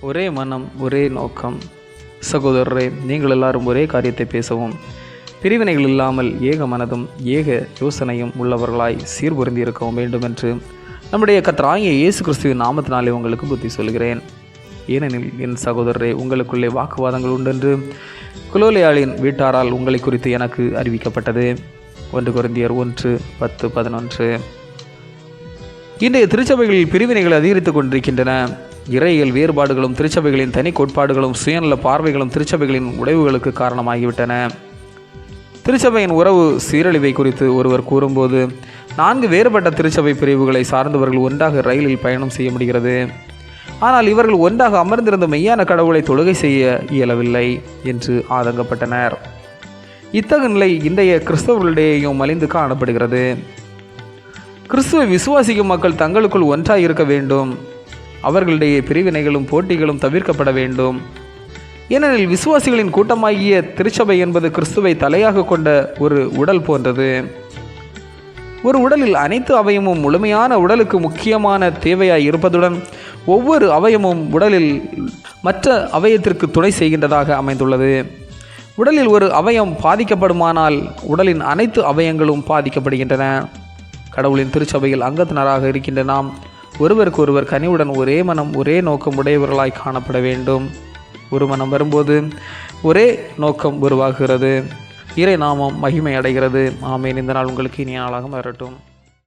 ஒரே மனம் ஒரே நோக்கம். சகோதரரே நீங்கள் எல்லாரும் ஒரே காரியத்தை பேசவும். பிரிவினைகள் இல்லாமல் ஏக மனதும் ஏக யோசனையும் உள்ளவர்களாய் சீர்பொருந்தி இருக்கவும் வேண்டும் என்று நம்முடைய கத்தராகிய இயேசு கிறிஸ்துவின் நாமத்தினாலே உங்களுக்கு புத்தி சொல்கிறேன். ஏனெனில் என் சகோதரரே உங்களுக்குள்ளே வாக்குவாதங்கள் உண்டென்று குலோலியாளின் வீட்டாரால் உங்களை குறித்து எனக்கு அறிவிக்கப்பட்டது. ஒன்று குருந்தியர் ஒன்று பத்து பதினொன்று. இன்றைய திருச்சபைகளில் பிரிவினைகள் அதிகரித்துக் கொண்டிருக்கின்றன. இறையியல் வேறுபாடுகளும் திருச்சபைகளின் தனி கோட்பாடுகளும் சுயநல பார்வைகளும் திருச்சபைகளின் உடைவுகளுக்கு காரணமாகிவிட்டன. திருச்சபையின் உறவு சீரழிவை குறித்து ஒருவர் கூறும்போது நான்கு வேறுபட்ட திருச்சபை பிரிவுகளை சார்ந்தவர்கள் ஒன்றாக ரயிலில் பயணம் செய்ய முடிகிறது. ஆனால் இவர்கள் ஒன்றாக அமர்ந்திருந்த மெய்யான கடவுளை தொழுகை செய்ய இயலவில்லை என்று ஆதங்கப்பட்டனர். இத்தகு நிலை இன்றைய கிறிஸ்தவர்களிடையேயும் மலிந்து காணப்படுகிறது. கிறிஸ்துவை விசுவாசிக்கும் மக்கள் தங்களுக்குள் ஒன்றாக இருக்க வேண்டும். அவர்களிடையே பிரிவினைகளும் போட்டிகளும் தவிர்க்கப்பட வேண்டும். ஏனெனில் விசுவாசிகளின் கூட்டமாகிய திருச்சபை என்பது கிறிஸ்துவை தலையாக கொண்ட ஒரு உடல் போன்றது. ஒரு உடலில் அனைத்து அவயமும் முழுமையான உடலுக்கு முக்கியமான தேவையாய் இருப்பதுடன் ஒவ்வொரு அவயமும் உடலில் மற்ற அவயத்திற்கு துணை செய்கின்றதாக அமைந்துள்ளது. உடலில் ஒரு அவயம் பாதிக்கப்படுமானால் உடலின் அனைத்து அவயங்களும் பாதிக்கப்படுகின்றன. கடவுளின் திருச்சபையில் அங்கத்தினராக இருக்கின்ற நாம் ஒருவருக்கு ஒருவர் கனிவுடன் ஒரே மனம் ஒரே நோக்கம் உடையவர்களாய் காணப்பட வேண்டும். ஒரு மனம் வரும்போது ஒரே நோக்கம் உருவாகிறது. இறை நாமம் மகிமை அடைகிறது. ஆமேன். இந்த நாள் உங்களுக்கு இனிய நாளாக வரட்டும்